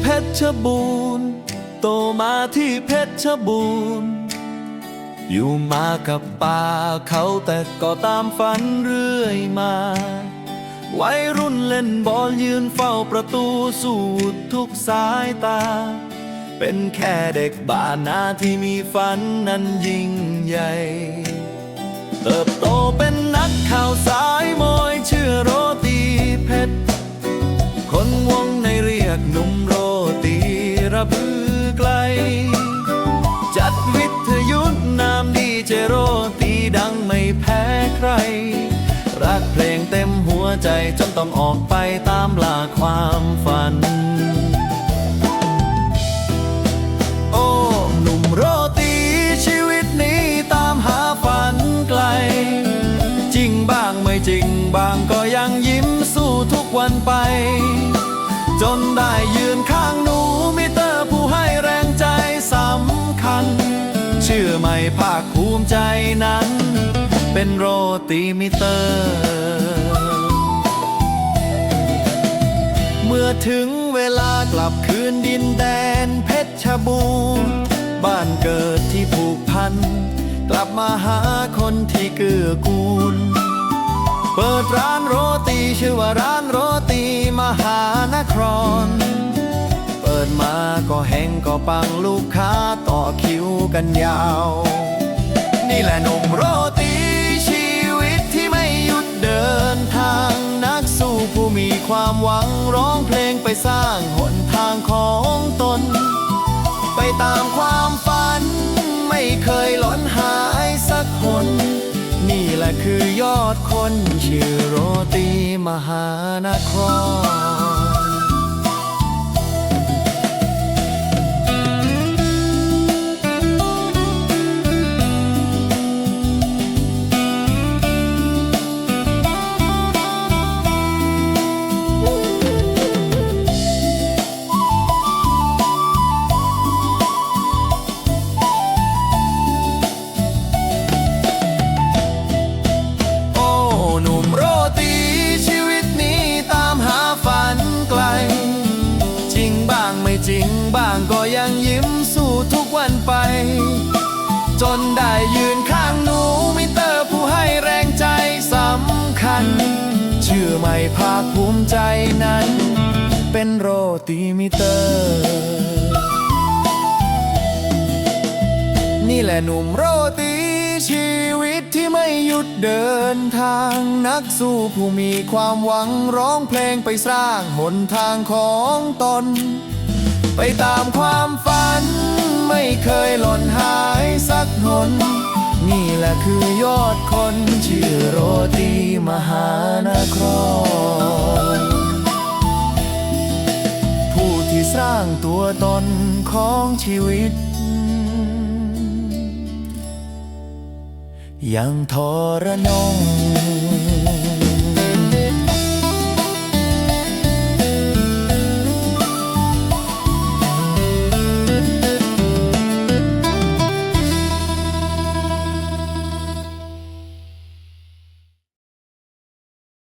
เพชรบูรณ์โตมาที่เพชรบูรณ์อยู่มากับป่าเขาแต่ก็ตามฝันเรื่อยมาวัยรุ่นเล่นบอลยืนเฝ้าประตูสู้ทุกสายตา เป็นแค่เด็กบ้านนาที่มีฝันนั้นยิ่งใหญ่ เติบโตเป็นนัก ไกล จัดวิทยุนามดีเจโรตีดังไม่แพ้ใคร รักเพลงเต็มหัวใจจนต้องออกไปตามล่าความฝัน โอ้ หนุ่มโรตีชีวิตนี้ตามหาฝันไกล จริงบ้างไม่จริงบางก็ยังยิ้มสู้ทุกวันไป จนได้ยืนข้างหนู ภาคภูมิใจนั้น เป็นโรตีมิเตอร์ เมื่อถึงเวลากลับคืนดินแดนเพชรบูรณ์บ้านเกิดที่ผูกพัน กลับมาหาคนที่เกื้อกูล เปิดร้านโรตีชื่อว่าร้านโรตีมหานครเดมาก็แห้งก็ปังลูกค้าต่อคิวกันยาว นี่แหละนมโรตีชีวิตที่ไม่หยุดเดินทางนักสู้ผู้มีความหวังร้องเพลงไปสร้างหนทางของตน ไปตามความฝัน ไม่เคยหล่นหายสักคน นี่แหละคือยอดคนชื่อโรตีมหานคร ชื่อไม่ภาคภูมิใจนั้น เป็นโรตีมิเตอร์ นี่แหละหนุ่มโรตีชีวิตที่ไม่หยุดเดินทางนักสู้ผู้มีความหวังร้องเพลงไปสร้างหนทางของตน ไปตามความฝัน ไม่เคยหล่นหายสักหน นี่แหละคือยอดคนชื่อโรตีมหานคร ผู้ที่สร้างตัวตนของชีวิต ยังทรนง